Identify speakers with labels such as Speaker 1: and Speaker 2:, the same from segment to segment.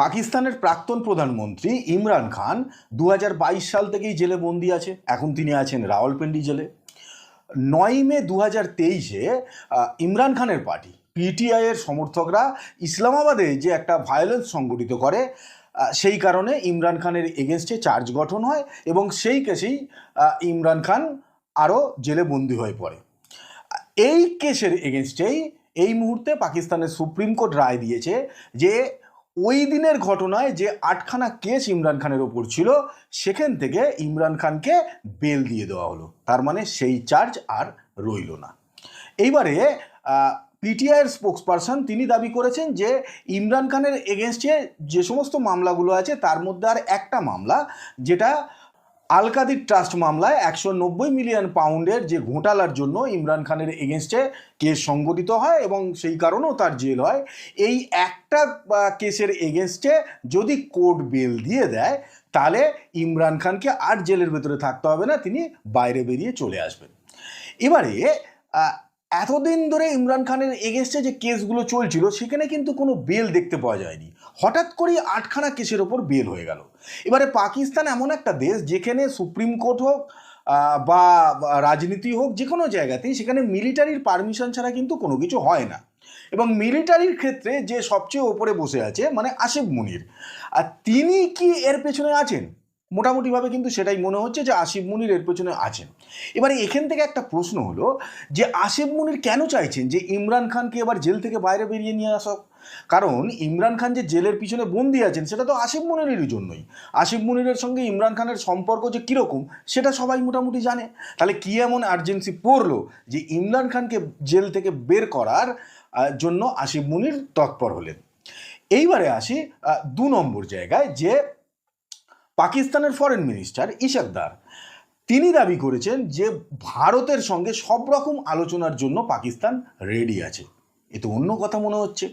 Speaker 1: পাকিস্তানের প্রাক্তন প্রধানমন্ত্রী ইমরান খান দু হাজার বাইশ সাল থেকেই জেলে বন্দি আছে। এখন তিনি আছেন রাওয়ালপিন্ডি জেলে। নয় মে দু হাজার তেইশে ইমরান খানের পার্টি পিটিআই এর সমর্থকরা ইসলামাবাদে যে একটা ভায়োলেন্স সংগঠিত করে সেই কারণে ইমরান খানের এগেনস্টে চার্জ গঠন হয় এবং সেই কেসেই ইমরান খান আরও জেলে বন্দি হয়ে পড়ে। এই কেসের এগেনস্টেই এই মুহূর্তে পাকিস্তানের সুপ্রিম কোর্ট রায় দিয়েছে যে ওই দিনের ঘটনায় যে আটখানা কেস ইমরান খানের ওপর ছিল, সেখান থেকে ইমরান খানকে বেল দিয়ে দেওয়া হলো। তার মানে সেই চার্জ আর রইল না। এইবারে পিটিআইয়ের স্পোক্স পারসন তিনি দাবি করেছেন যে ইমরান খানের এগেনস্টে যে সমস্ত মামলাগুলো আছে, তার মধ্যে আর একটা মামলা, যেটা আলকাদির ট্রাস্ট মামলায় একশো নব্বই মিলিয়ন পাউন্ডের যে ঘোটালার জন্য ইমরান খানের এগেনস্টে কেস সংগঠিত হয় এবং সেই কারণেও তার জেল হয়, এই একটা কেসের এগেনস্টে যদি কোর্ট বেল দিয়ে দেয়, তাহলে ইমরান খানকে আর জেলের ভেতরে থাকতে হবে না, তিনি বাইরে বেরিয়ে চলে আসবেন। এবারে এতদিন ধরে ইমরান খানের এগেনস্টে যে কেসগুলো চলছিল, সেখানে কিন্তু কোনো বেল দেখতে পাওয়া যায়নি। হঠাৎ করেই আটখানা কেসের ওপর বেল হয়ে গেল। এবারে পাকিস্তান এমন একটা দেশ যেখানে সুপ্রিম কোর্ট হোক বা বা, রাজনীতি হোক, যে কোনো জায়গাতেই সেখানে মিলিটারির পারমিশন ছাড়া কিন্তু কোনো কিছু হয় না। এবং মিলিটারির ক্ষেত্রে যে সবচেয়ে ওপরে বসে আছে মানে আসিফ মুনির। আর তিনি কি এর পেছনে আছেন? মোটামুটিভাবে কিন্তু সেটাই মনে হচ্ছে যে আসিফ মুনির এর পেছনে আছেন এবারে এখান থেকে একটা প্রশ্ন হলো যে আসিফ মুনির কেন চাইছেন যে ইমরান খানকে এবার জেল থেকে বাইরে বেরিয়ে নিয়ে আসা? কারণ ইমরান খান যে জেলের পিছনে বন্দি আছেন সেটা তো আসিফ মুনিরেরই জন্যই। আসিফ মুনিরের সঙ্গে ইমরান খানের সম্পর্ক যে কীরকম সেটা সবাই মোটামুটি জানে। তাহলে কী এমন আর্জেন্সি পড়ল যে ইমরান খানকে জেল থেকে বের করার জন্য আসিফ মুনির তৎপর হলেন? এইবারে আসি দু নম্বর জায়গায় যে পাকিস্তানের ফরেন মিনিস্টার ইশাকদার। তিনি দাবি করেছেন যে ভারতের সঙ্গে সব রকম আলোচনার জন্য পাকিস্তান রেডি আছে। এ তো অন্য কথা মনে হচ্ছে।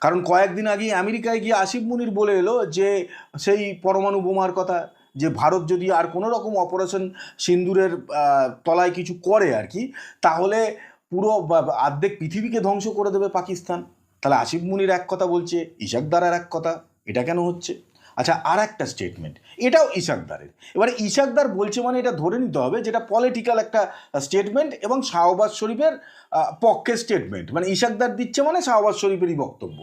Speaker 1: কারণ কয়েকদিন আগে আমেরিকায় গিয়ে আসিফ মুনির বলে এলো যে, সেই পরমাণু বোমার কথা, যে ভারত যদি আর কোনো রকম অপারেশন সিন্দুরের তলায় কিছু করে আর কি, তাহলে পুরো অর্ধেক পৃথিবীকে ধ্বংস করে দেবে পাকিস্তান। তাহলে আসিফ মুনির এক কথা বলছে আর এক কথা, এটা কেন হচ্ছে? আচ্ছা আর একটা স্টেটমেন্ট এটাও ইশাকদারের। এবারে ইশাকদার বলছে মানে এটা ধরে নিতে হবে যেটা পলিটিক্যাল একটা স্টেটমেন্ট এবং শাহবাজ শরীফের পক্ষে স্টেটমেন্ট মানে ইশাকদার দিচ্ছে মানে শাহবাজ শরীফেরই বক্তব্য।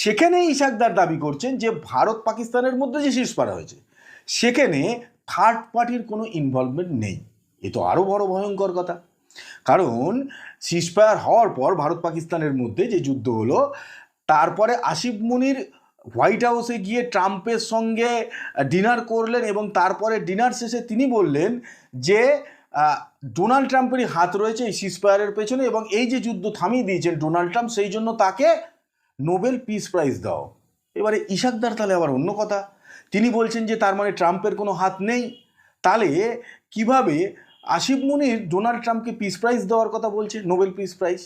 Speaker 1: সেখানে ইশাকদার দাবি করছেন যে ভারত পাকিস্তানের মধ্যে যে শীর্ষপাড়া হয়েছে, সেখানে থার্ড পার্টির কোনো ইনভলভমেন্ট নেই। এ তো আরও বড় ভয়ঙ্কর কথা। কারণ সিজফায়ার হওয়ার পর ভারত পাকিস্তানের মধ্যে যে যুদ্ধ হলো, তারপরে আসিফ মুনির হোয়াইট হাউসে গিয়ে ট্রাম্পের সঙ্গে ডিনার করলেন এবং তারপরে ডিনার শেষে তিনি বললেন যে ডোনাল্ড ট্রাম্পেরই হাত রয়েছে এই সিজফায়ারের পেছনে এবং এই যে যুদ্ধ থামিয়ে দিয়েছেন ডোনাল্ড ট্রাম্প, সেই জন্য তাকে নোবেল পিস প্রাইজ দাও। এবারে ইশাকদার তাহলে আবার অন্য কথা। তিনি বলছেন যে, তার মানে ট্রাম্পের কোনো হাত নেই। তাহলে কীভাবে আসিফ মুনির ডোনাল্ড ট্রাম্পকে পিস প্রাইজ দেওয়ার কথা বলছে, নোবেল পিস প্রাইজ?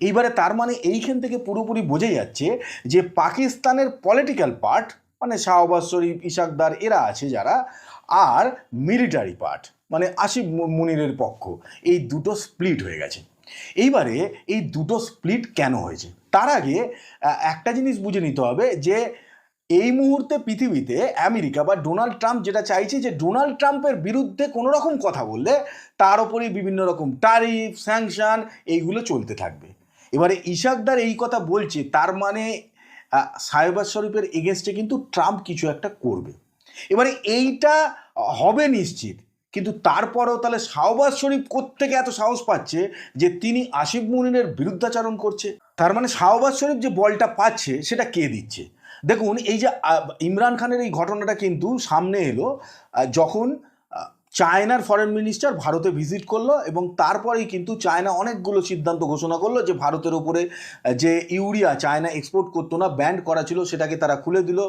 Speaker 1: এইবারে তার মানে এইখান থেকে পুরোপুরি বোঝা যাচ্ছে যে পাকিস্তানের পলিটিক্যাল পার্ট মানে শাহবাজ শরীফ, ইশাকদার, এরা আছে যারা, আর মিলিটারি পার্ট মানে আসিফ মুনিরের পক্ষ, এই দুটো স্প্লিট হয়ে গেছে। এইবারে এই দুটো স্প্লিট কেন হয়েছে? তার আগে একটা জিনিস বুঝে নিতে হবে যে এই মুহূর্তে পৃথিবীতে আমেরিকা বা ডোনাল্ড ট্রাম্প যেটা চাইছে যে ডোনাল্ড ট্রাম্পের বিরুদ্ধে কোনো রকম কথা বললে তার ওপরেই বিভিন্ন রকম টারিফ স্যাংশন এইগুলো চলতে থাকবে। এবারে ইশাকদার এই কথা বলছে, তার মানে সাহেবাজ শরীফের এগেনস্টে কিন্তু ট্রাম্প কিছু একটা করবে। এবারে এইটা হবে নিশ্চিত, কিন্তু তারপরেও তাহলে শাহবাজ শরীফ কোত্থেকে এত সাহস পাচ্ছে যে তিনি আসিফ মুনিনের বিরুদ্ধাচারণ করছে? তার মানে শাহবাজ শরীফ যে বলটা পাচ্ছে, সেটা কে দিচ্ছে? দেখুন, এই যে ইমরান খানের এই ঘটনাটা কিন্তু সামনে এলো যখন চায়নার ফরেন মিনিস্টার ভারতে ভিজিট করল এবং তারপরেই কিন্তু চায়না অনেকগুলো সিদ্ধান্ত ঘোষণা করল যে ভারতের ওপরে যে ইউরিয়া চায়না এক্সপোর্ট করতো না ব্যান্ড করা ছিল, সেটাকে তারা খুলে দিল।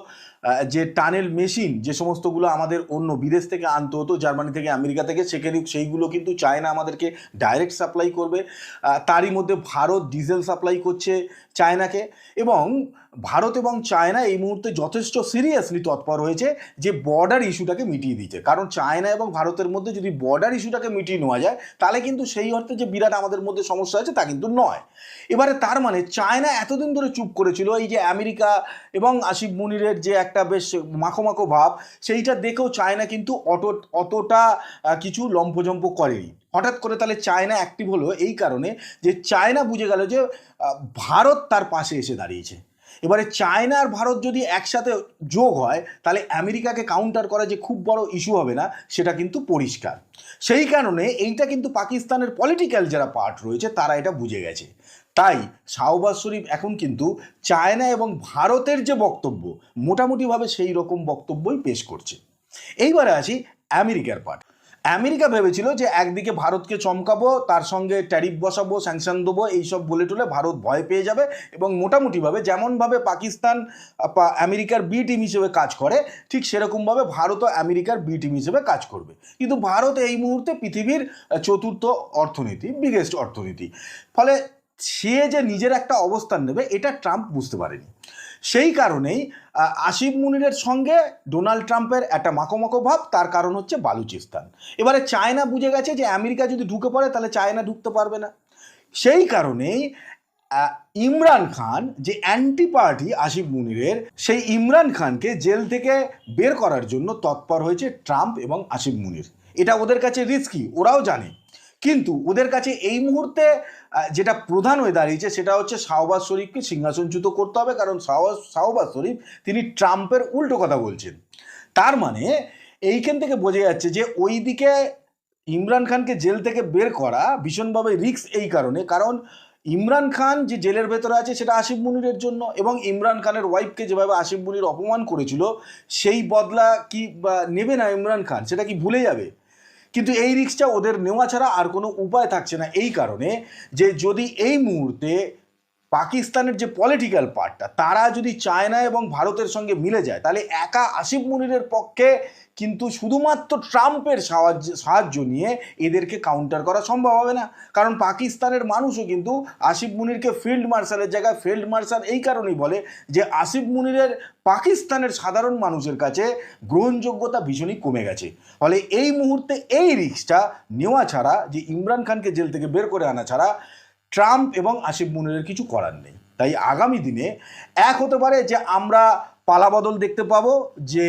Speaker 1: যে টানেল মেশিন, যে সমস্তগুলো আমাদের অন্য বিদেশ থেকে আনতে হতো, জার্মানি থেকে আমেরিকা থেকে, সেখানে সেইগুলো কিন্তু চায়না আমাদেরকে ডাইরেক্ট সাপ্লাই করবে। তারই মধ্যে ভারত ডিজেল সাপ্লাই করছে চায়নাকে এবং ভারত এবং চায়না এই মুহূর্তে যথেষ্ট সিরিয়াসলি তৎপর হয়েছে যে বর্ডার ইস্যুটাকে মিটিয়ে দিতে। কারণ চায়না এবং ভারতের মধ্যে যদি বর্ডার ইস্যুটাকে মিটিয়ে নেওয়া যায়, তাহলে কিন্তু সেই অর্থে যে বিরাট আমাদের মধ্যে সমস্যা আছে, তা কিন্তু নয়। এবারে তার মানে চায়না এতদিন ধরে চুপ করেছিল, এই যে আমেরিকা এবং আসিফ মুনিরের যে একটা বেশ মাখো মাখো ভাব। সেইটা দেখেও চায়না কিন্তু অটো অতটা কিছু লম্পজম্প করেনি। হঠাৎ করে তাহলে চায়না অ্যাক্টিভ হলো এই কারণে যে চায়না বুঝে গেল যে ভারত তার পাশে এসে দাঁড়িয়েছে। এবারে চায়না আর ভারত যদি একসাথে যোগ হয়, তাহলে আমেরিকাকে কাউন্টার করা যে খুব বড় ইস্যু হবে না, সেটা কিন্তু পরিষ্কার। সেই কারণে এইটা কিন্তু পাকিস্তানের পলিটিক্যাল যারা পার্ট রয়েছে, তারা এটা বুঝে গেছে। তাই শাহবাজ শরীফ এখন কিন্তু চায়না এবং ভারতের যে বক্তব্য, মোটামুটিভাবে সেই রকম বক্তব্যই পেশ করছে। এইবারে আসি আমেরিকার পার্ট আমেরিকা ভেবেছিল যে একদিকে ভারতকে চমকাবো, তার সঙ্গে ট্যারিফ বসাবো স্যাংশন দেবো, এইসব বলে টলে ভারত ভয় পেয়ে যাবে এবং মোটামুটিভাবে যেমনভাবে পাকিস্তান আমেরিকার বি টিম হিসেবে কাজ করে, ঠিক সেরকমভাবে ভারতও আমেরিকার বি টিম হিসেবে কাজ করবে। কিন্তু ভারত এই মুহূর্তে পৃথিবীর চতুর্থ অর্থনীতি বিগেস্ট অর্থনীতি। ফলে সে যে নিজের একটা অবস্থান নেবে, এটা ট্রাম্প বুঝতে পারেনি। সেই কারণেই আসিফ মুনিরের সঙ্গে ডোনাল্ড ট্রাম্পের একটা মাখোমাখো ভাব, তার কারণ হচ্ছে বালুচিস্তান। এবারে চায়না বুঝে গেছে যে আমেরিকা যদি ঢুকে পড়ে, তাহলে চায়না ঢুকতে পারবে না। সেই কারণেই ইমরান খান, যে অ্যান্টি পার্টি আসিফ মুনিরের, সেই ইমরান খানকে জেল থেকে বের করার জন্য তৎপর হয়েছে ট্রাম্প এবং আসিফ মুনির। এটা ওদের কাছে রিস্কি ওরাও জানে। কিন্তু ওদের কাছে এই মুহূর্তে যেটা প্রধান হয়ে দাঁড়িয়েছে সেটা হচ্ছে শাহবাজ শরীফকে সিংহাসনচ্যুত করতে হবে কারণ শাহবাজ শাহবাজ শরীফ তিনি ট্রাম্পের উল্টো কথা বলছেন। তার মানে এইখান থেকে বোঝা যাচ্ছে যে ওই দিকে ইমরান খানকে জেল থেকে বের করা ভীষণভাবে রিস্ক এই কারণে। কারণ ইমরান খান যে জেলের ভেতরে আছে সেটা আসিফ মুনিরের জন্য এবং ইমরান খানের ওয়াইফকে যেভাবে আসিফ মুনির অপমান করেছিল, সেই বদলা কি নেবে না ইমরান খান? সেটা কি ভুলে যাবে? কিন্তু এই রিক্সটা ওদের নেওয়া ছাড়া আর কোনো উপায় থাকছে না। এই কারণে যে যদি এই মুহূর্তে পাকিস্তানের যে পলিটিক্যাল পার্টটা তারা যদি চায়না এবং ভারতের সঙ্গে মিলে যায়, তাহলে একা আসিফ মুনিরের পক্ষে কিন্তু শুধুমাত্র ট্রাম্পের সাহায্য সাহায্য নিয়ে এদেরকে কাউন্টার করা সম্ভব হবে না। কারণ পাকিস্তানের মানুষও কিন্তু আসিফ মুনিরকে ফিল্ড মার্শালের জায়গায় ফিল্ড মার্শাল এই কারণেই বলে যে, আসিফ মুনিরের পাকিস্তানের সাধারণ মানুষের কাছে গ্রহণযোগ্যতা ভীষণই কমে গেছে। ফলে এই মুহূর্তে এই রিক্সটা নেওয়া ছাড়া, যে ইমরান খানকে জেল থেকে বের করে আনা ছাড়া, ট্রাম্প এবং আসিফ মুনিরের কিছু করার নেই। তাই আগামী দিনে এক হতে পারে যে, আমরা পালাবদল দেখতে পাবো, যে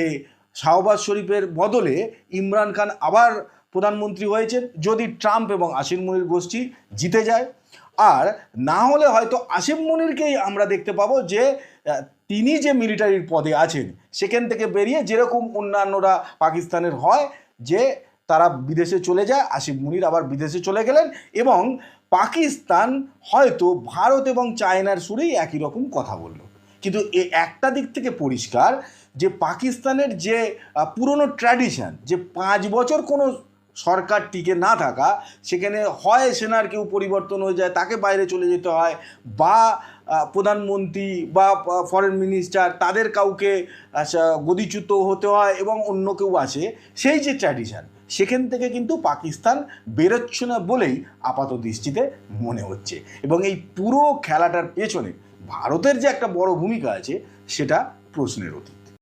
Speaker 1: শাহবাজ শরীফের বদলে ইমরান খান আবার প্রধানমন্ত্রী হয়েছেন। যদি ট্রাম্প এবং আসিফ মুনির গোষ্ঠী জিতে যায়, আর না হলে হয়তো আসিফ মুনিরকেই আমরা দেখতে পাবো যে, তিনি যে মিলিটারির পদে আছেন, সেখান থেকে বেরিয়ে যেরকম অন্যান্যরা পাকিস্তানের হয়, যে তারা বিদেশে চলে যায়, আসিফ মুনির আবার বিদেশে চলে গেলেন এবং পাকিস্তান হয়তো ভারত এবং চায়নার সুরেই একই রকম কথা বলল। কিন্তু এ একটা দিক থেকে পরিষ্কার যে পাকিস্তানের যে পুরনো ট্র্যাডিশন যে পাঁচ বছর কোনো সরকার টিকে না থাকা, সেখানে হয় সেনার কেউ পরিবর্তন হয়ে যায়, তাকে বাইরে চলে যেতে হয় বা প্রধানমন্ত্রী বা ফরেন মিনিস্টার তাদের কাউকে গদিচ্যুত হতে হয় এবং অন্য কেউ আছে সেই যে ট্র্যাডিশন সেখান থেকে কিন্তু পাকিস্তান বেরোচ্ছে না বলেই আপাত দৃষ্টিতে মনে হচ্ছে। এবং এই পুরো খেলাটার পেছনে ভারতের যে একটা বড় ভূমিকা আছে সেটা প্রশ্নের অতীত।